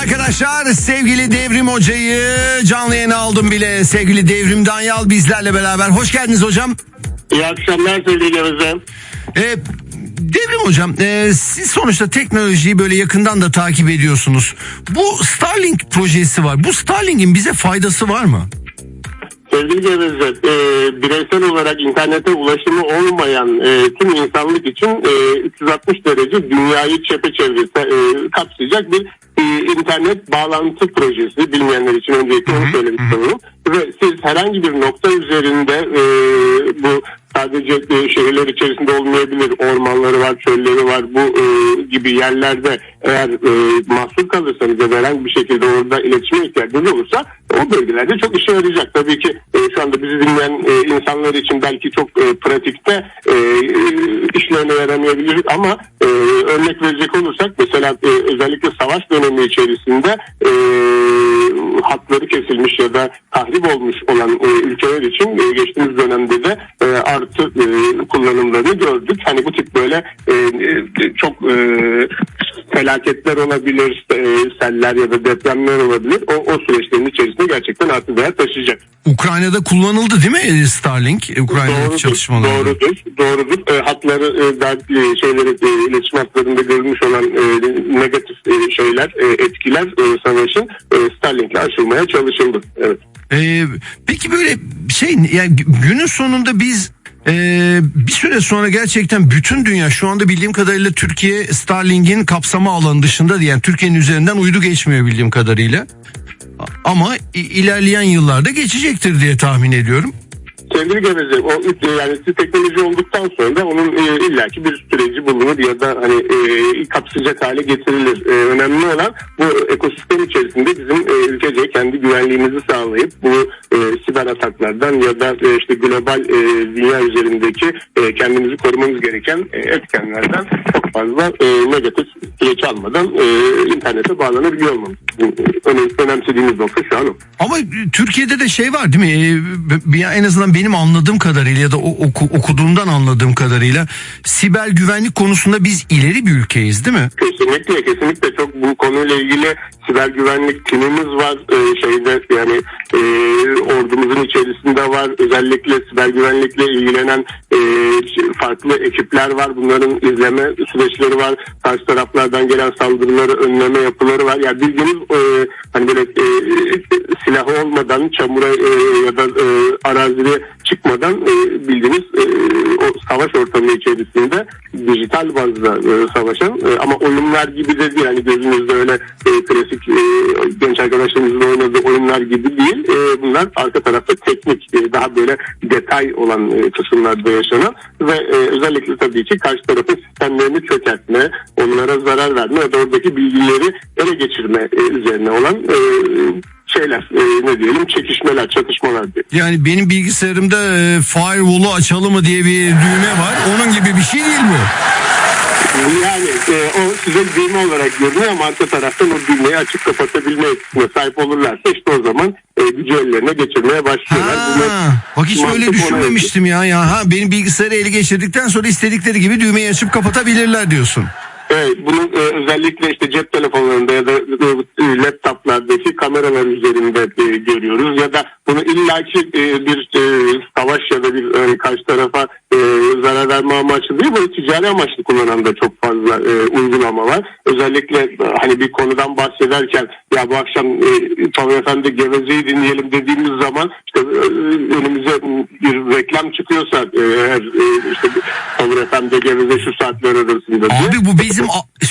arkadaşlar sevgili Devrim Hoca'yı canlı yayına aldım bile. Sevgili Devrim Danyal bizlerle beraber. Hoş geldiniz hocam. İyi akşamlar sevgili. Ee, Devrim Hocam e, siz sonuçta teknolojiyi böyle yakından da takip ediyorsunuz. Bu Starlink projesi var. Bu Starlink'in bize faydası var mı? Sevgili Geveze, e, bireysel olarak internete ulaşımı olmayan e, tüm insanlık için e, 360 derece dünyayı çepeçevre e, kapsayacak bir e, internet bağlantı projesi. Bilmeyenler için öncelikle onu söylemiş olalım. Ve siz herhangi bir nokta üzerinde e, bu sadece e, şehirler içerisinde olmayabilir. Ormanları var, çölleri var. Bu e, gibi yerlerde eğer e, mahsur kalırsanız ya da herhangi bir şekilde orada iletişime ihtiyacınız olursa o bölgelerde çok işe yarayacak. Tabii ki e, şu anda bizi dinleyen e, insanlar için belki çok e, pratikte e, e, işlerine yaramayabilir ama e, örnek verecek olursak mesela e, özellikle savaş dönemi içerisinde e, hatları kesilmiş ya da tahrip olmuş olan e, ülkeler için e, geçtiğimiz dönemde de e, artı e, kullanımlarını gördük. Hani bu tip böyle e, e, çok e, felaketler olabilir, e, seller ya da depremler olabilir. O, o süreçlerin içerisinde gerçekten artı değer taşıyacak. Ukrayna'da kullanıldı değil mi e, Starlink? Ukrayna'daki Doğrudur, doğrudur, doğrudur. E, hatları, e, e, şeyleri, e, iletişim hatlarında görülmüş olan e, negatif e, şeyler, e, etkiler e, savaşın e, Starlink'le aşılmaya çalışıldı. Evet. Ee, peki böyle şey yani günün sonunda biz e, bir süre sonra gerçekten bütün dünya şu anda bildiğim kadarıyla Türkiye Starlink'in kapsama alanı dışında yani Türkiye'nin üzerinden uydu geçmiyor bildiğim kadarıyla. Ama ilerleyen yıllarda geçecektir diye tahmin ediyorum. Sevgili Geveze, o yani teknoloji olduktan sonra onun e, illaki bir süreci bulunur ya da hani e, kapsayacak hale getirilir. E, önemli olan bu ekosistem içerisinde bizim e, ülkece kendi güvenliğimizi sağlayıp bu e, siber ataklardan ya da e, işte global e, dünya üzerindeki e, kendimizi korumamız gereken e, etkenlerden çok fazla e, negatif süreç almadan e, internete bağlanabiliyor olmamız. E, önem, önemsediğimiz nokta şu an o. Ama Türkiye'de de şey var değil mi? Bir- En azından benim anladığım kadarıyla ya da oku- okuduğumdan anladığım kadarıyla siber güvenlik konusunda biz ileri bir ülkeyiz değil mi? Kesinlikle kesinlikle. Çok bu konuyla ilgili siber güvenlik timimiz var. Ee, şeyde yani e, ordumuzun içerisinde var. Özellikle siber güvenlikle ilgilenen e, farklı ekipler var. Bunların izleme süreçleri var. Karşı taraflardan gelen saldırıları önleme yapıları var. Yani bildiğiniz e, hani böyle e, silahı olmadan çamura e, ya da e, arazide çıkmadan e, bildiğiniz e, savaş ortamı içerisinde dijital bazda e, savaşan e, ama oyunlar gibi de değil. Yani gözünüzde öyle e, klasik e, genç arkadaşlarımızın oynadığı oyunlar gibi değil. E, bunlar arka tarafta teknik e, daha böyle detay olan e, kısımlarda yaşanan ve e, özellikle tabii ki karşı tarafın sistemlerini çökertme onlara zarar verme da oradaki bilgileri ele geçirme e, üzerine olan e, şeyler e, ne diyelim çekişmeler çatışmalar diye. Yani benim bilgisayarımda e, firewall'u açalım mı diye bir düğme var. Onun gibi bir şey değil bu. Yani e, o size düğme olarak görünüyor ama arka taraftan o düğmeyi açıp kapatabilme etkisine sahip olurlarsa işte o zaman e, gücü ellerine geçirmeye başlıyorlar. Ha, bak hiç öyle düşünmemiştim ya. ya ha, benim bilgisayarı ele geçirdikten sonra istedikleri gibi düğmeyi açıp kapatabilirler diyorsun. Evet, bunun e, özellikle işte cep telefonlarında ya da e, laptoplardaki kameralar üzerinde e, görüyoruz. Ya da bunu illaki e, bir e, savaş ya da bir e, karşı tarafa e, verme amaçlı değil, böyle ticari amaçlı kullanan da çok fazla e, uygulama var. Özellikle e, hani bir konudan bahsederken ya bu akşam e, Tolga Efendi Geveze'yi dinleyelim dediğimiz zaman işte e, önümüze bir reklam çıkıyorsa e, eğer e, işte Tolga Efendi Geveze şu saatler arasında. Abi bu bizim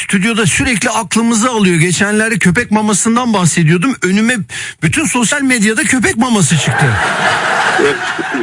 stüdyoda sürekli aklımızı alıyor. Geçenlerde köpek mamasından bahsediyordum. Önüme bütün sosyal medyada köpek maması çıktı. Evet,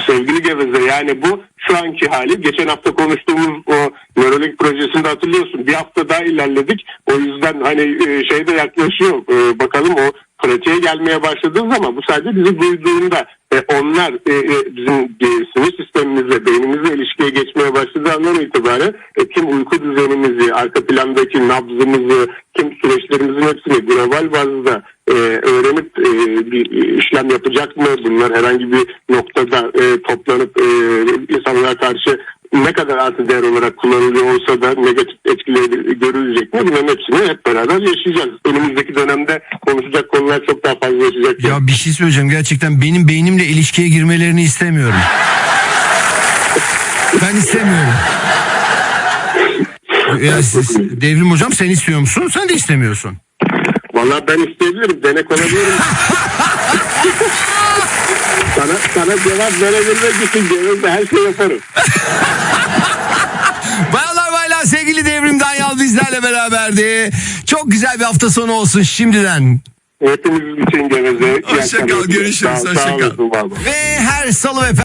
sevgili Geveze yani bu şu anki hali. Geçen hafta konuştuğumuz o Neuralink projesinde hatırlıyorsun. Bir hafta daha ilerledik. O yüzden hani e, şey de yaklaşıyor. E, bakalım o pratiğe gelmeye başladığı zaman bu sadece bizi duyduğunda e, onlar e, e, bizim sinir sistemimizle, beynimizle ilişkiye geçmeye başladığı andan itibaren e, tüm uyku düzenimizi, arka plandaki nabzımızı, tüm süreçlerimizin hepsini global bazda e, öğrenip e, bir işlem yapacak mı? Bunlar herhangi bir noktada e, toplanıp e, insanlara karşı ne kadar artı değer olarak kullanılıyor olsa da negatif etkileri görülecek mi? Bunların hepsini hep beraber yaşayacağız. Önümüzdeki dönemde konuşacak konular çok daha fazlalaşacak. Ya bir şey söyleyeceğim gerçekten benim beynimle ilişkiye girmelerini istemiyorum. Ben istemiyorum. Ya siz, Devrim hocam sen istiyor musun? Sen de istemiyorsun. Vallahi ben isteyebilirim. Denek olabilirim. sana, sana cevap verebilmek için gerekli her şeyi yaparım. Bayanlar baylar sevgili Devrim Danyal bizlerle beraberdi. Çok güzel bir hafta sonu olsun şimdiden. Hepimiz için geveze. İyi Hoşça kal, akşamlar. görüşürüz, Sağ- hoşça sağ kal. olasın vallahi. Ve her salı ve